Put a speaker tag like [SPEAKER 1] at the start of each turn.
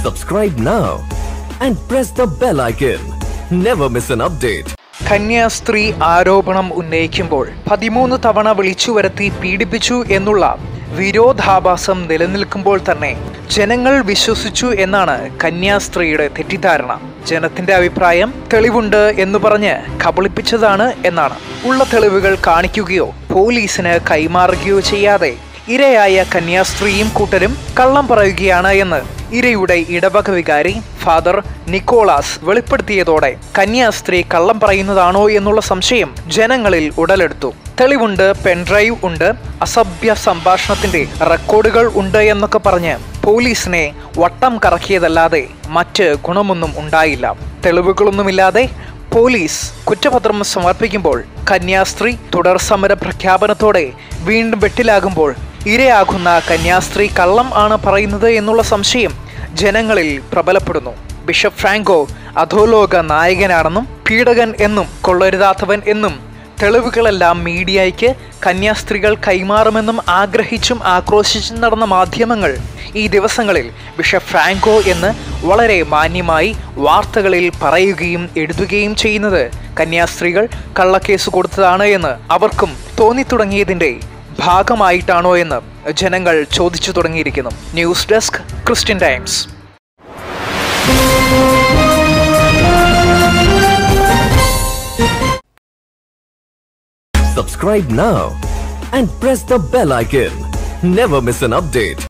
[SPEAKER 1] Subscribe now and press the bell icon. Never miss an update.
[SPEAKER 2] കന്യാസ്ത്രീ ആരോപണം ഉന്നയിക്കുമ്പോൾ പതിമൂന്ന് തവണ വിളിച്ചു വരുത്തി പീഡിപ്പിച്ചു എന്നുള്ള വിരോധാഭാസം നിലനിൽക്കുമ്പോൾ തന്നെ ജനങ്ങൾ വിശ്വസിച്ചു എന്നാണ് കന്യാസ്ത്രീയുടെ തെറ്റിദ്ധാരണ ജനത്തിന്റെ അഭിപ്രായം തെളിവുണ്ട് എന്ന് പറഞ്ഞ് കബളിപ്പിച്ചതാണ് എന്നാണ് ഉള്ള തെളിവുകൾ കാണിക്കുകയോ പോലീസിന് കൈമാറുകയോ ചെയ്യാതെ ഇരയായ കന്യാസ്ത്രീയും കൂട്ടരും കള്ളം പറയുകയാണ് എന്ന് ഇരയുടെ ഇടവക വികാരി ഫാദർ നിക്കോളാസ് വെളിപ്പെടുത്തിയതോടെ കന്യാസ്ത്രീ കള്ളം പറയുന്നതാണോ എന്നുള്ള സംശയം ജനങ്ങളിൽ ഉടലെടുത്തു. തെളിവുണ്ട് പെൻഡ്രൈവ് ഉണ്ട് അസഭ്യ സംഭാഷണത്തിന്റെ റെക്കോർഡുകൾ ഉണ്ട് എന്നൊക്കെ പറഞ്ഞ് പോലീസിനെ വട്ടം കറക്കിയതല്ലാതെ മറ്റ് ഗുണമൊന്നും ഉണ്ടായില്ല. തെളിവുകളൊന്നുമില്ലാതെ പോലീസ് കുറ്റപത്രം സമർപ്പിക്കുമ്പോൾ കന്യാസ്ത്രീ തുടർ സമര പ്രഖ്യാപനത്തോടെ വീണ്ടും വെട്ടിലാകുമ്പോൾ ഇരയാകുന്ന കന്യാസ്ത്രീ കള്ളം ആണ് പറയുന്നത് എന്നുള്ള സംശയം ജനങ്ങളിൽ പ്രബലപ്പെടുന്നു. ബിഷപ്പ് ഫ്രാങ്കോ അധോലോക നായകനാണെന്നും പീഡകൻ എന്നും കൊള്ളരുതാത്തവൻ എന്നും തെളിവുകളെല്ലാം മീഡിയയ്ക്ക് കന്യാസ്ത്രീകൾ കൈമാറുമെന്നും ആഗ്രഹിച്ചും ആക്രോശിച്ചും നടന്ന മാധ്യമങ്ങൾ ഈ ദിവസങ്ങളിൽ ബിഷപ്പ് ഫ്രാങ്കോ എന്ന് വളരെ മാന്യമായി വാർത്തകളിൽ പറയുകയും എഴുതുകയും ചെയ്യുന്നത്. കന്യാസ്ത്രീകൾ കള്ളക്കേസ് കൊടുത്തതാണ് എന്ന് അവർക്കും തോന്നിത്തുടങ്ങിയതിന്റെ ഭാഗമായിട്ടാണോ എന്ന് ജനങ്ങൾ ചോദിച്ചു തുടങ്ങിയിരിക്കുന്നു. News desk Christian Times.
[SPEAKER 1] Subscribe now and press the bell icon never miss an update